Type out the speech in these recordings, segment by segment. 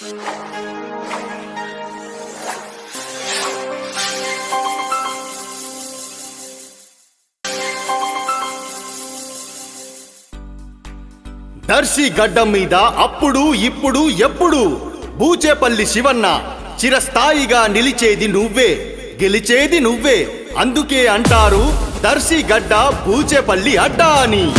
దర్శి గడ్డం మీద అప్పుడు ఇప్పుడు ఎప్పుడు? బూచేపల్లి శివన్న చిరస్థాయిగా నిలిచేది నువ్వే గెలిచేది నువ్వే. అందుకే అంటారు దర్శి గడ్డ బూచేపల్లి అడ్డా అని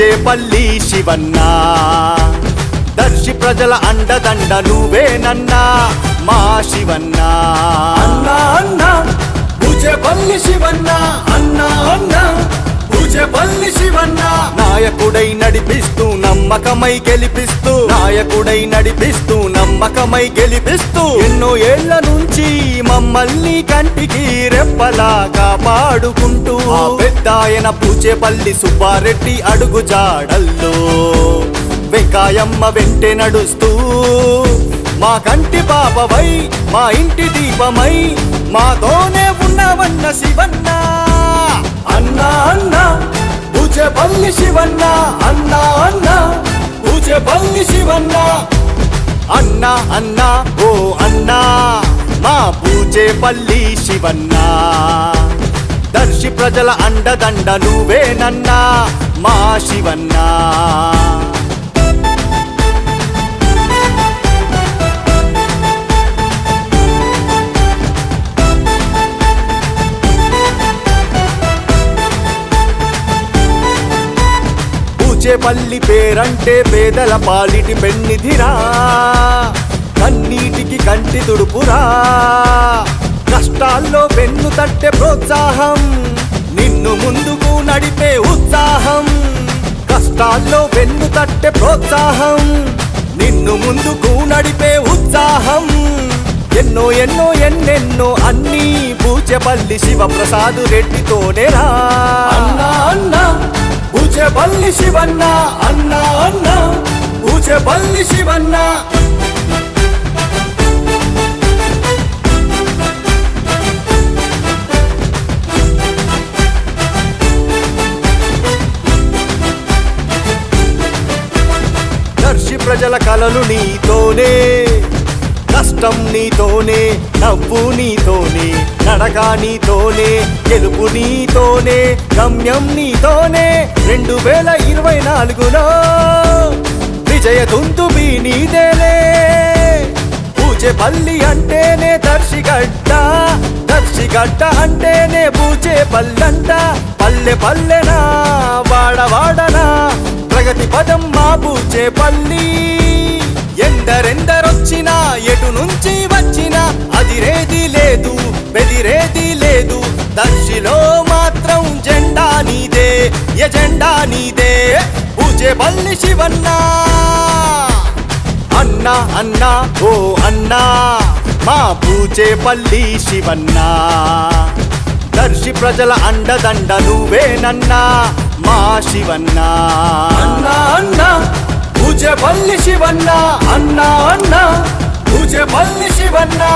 చేపల్లి శివన్నా. దర్శి ప్రజల అండదండ నువ్వేనన్నా మా శివన్నా. అన్నా అన్నా పూచేపల్లి శివన్నా. అన్నా అన్నా పూచేపల్లి శివన్నా. నాయకుడై నడిపిస్తూ నమ్మకమై గెలిపిస్తూ. నాయకుడై నడిపిస్తూ నమ్మకమై గెలిపిస్తూ. ఎన్నో ఏళ్ళ నుంచి మమ్మల్ని కంటికి రెప్పలా కాపాడుకుంటూ. ఆ పెద్దాయన పూచేపల్లి సుబ్బారెడ్డి అడుగు జాడల్లో. వెంకాయమ్మ వెంటే నడుస్తూ. మా కంటి పాపవై మా ఇంటి దీపమై మాతోనే ఉన్నవన్న శివన్న. అన్నా అన్నా. పూచేపల్లి శివన్న అన్నా అన్న. పూజె పల్లి శివన్న. అన్న అన్నా ఓ అన్నా. మా పూచేపల్లి శివన్నా. దర్శి ప్రజల అండదండ నువ్వేనన్నా మా శివన్నా. పూచేపల్లి పేరంటే పేదల పాలిటి పెన్నిధిరా. కన్నీటికి కంటి తుడుపురా. కష్టాల్లో వెన్ను తట్టే ప్రోత్సాహం. నిన్ను ముందుకు నడిపే ఉత్సాహం. కష్టాల్లో వెన్ను తట్టే ప్రోత్సాహం. నిన్ను ముందుకు నడిపే ఉత్సాహం. ఎన్నో ఎన్నో ఎన్నెన్నో అన్నీ పూచెపల్లి శివప్రసాద్ రెడ్డితోనేరా. అన్నా అన్నా. పూచెపల్లి శివన్న అన్న అన్న అన్నా బల్లి శివన్న. దర్శి ప్రజల కలలు నీతోనే కష్టం నీతోనే నవ్వు నీతోనే నడక నీతోనే గెలుపు నీతోనే గమ్యం నీతోనే. రెండు వేల ఇరవై నాలుగులో విజయ దుందుబి నీదేలే. పూచేపల్లి అంటేనే దర్శిగడ్డ దర్శిగడ్డ అంటేనే పూచేపల్లంట పల్లె పల్లెనా వాడవాడనా ప్రగతి పదం మా పూచేపల్లి ఎందరెందరొచ్చినా ఎటు నుంచి వచ్చినా అదిరేది లేదు. జెండా నీదే. పూచేపల్లి శివన్న. అన్న అన్న ఓ అన్న మా పూచేపల్లి శివన్న. దర్శి ప్రజల అండదండ నువ్వేనన్నా మా శివన్నా. అన్నా అన్నా పూచేపల్లి శివన్నా. అన్న అన్నా పూచేపల్లి శివన్నా.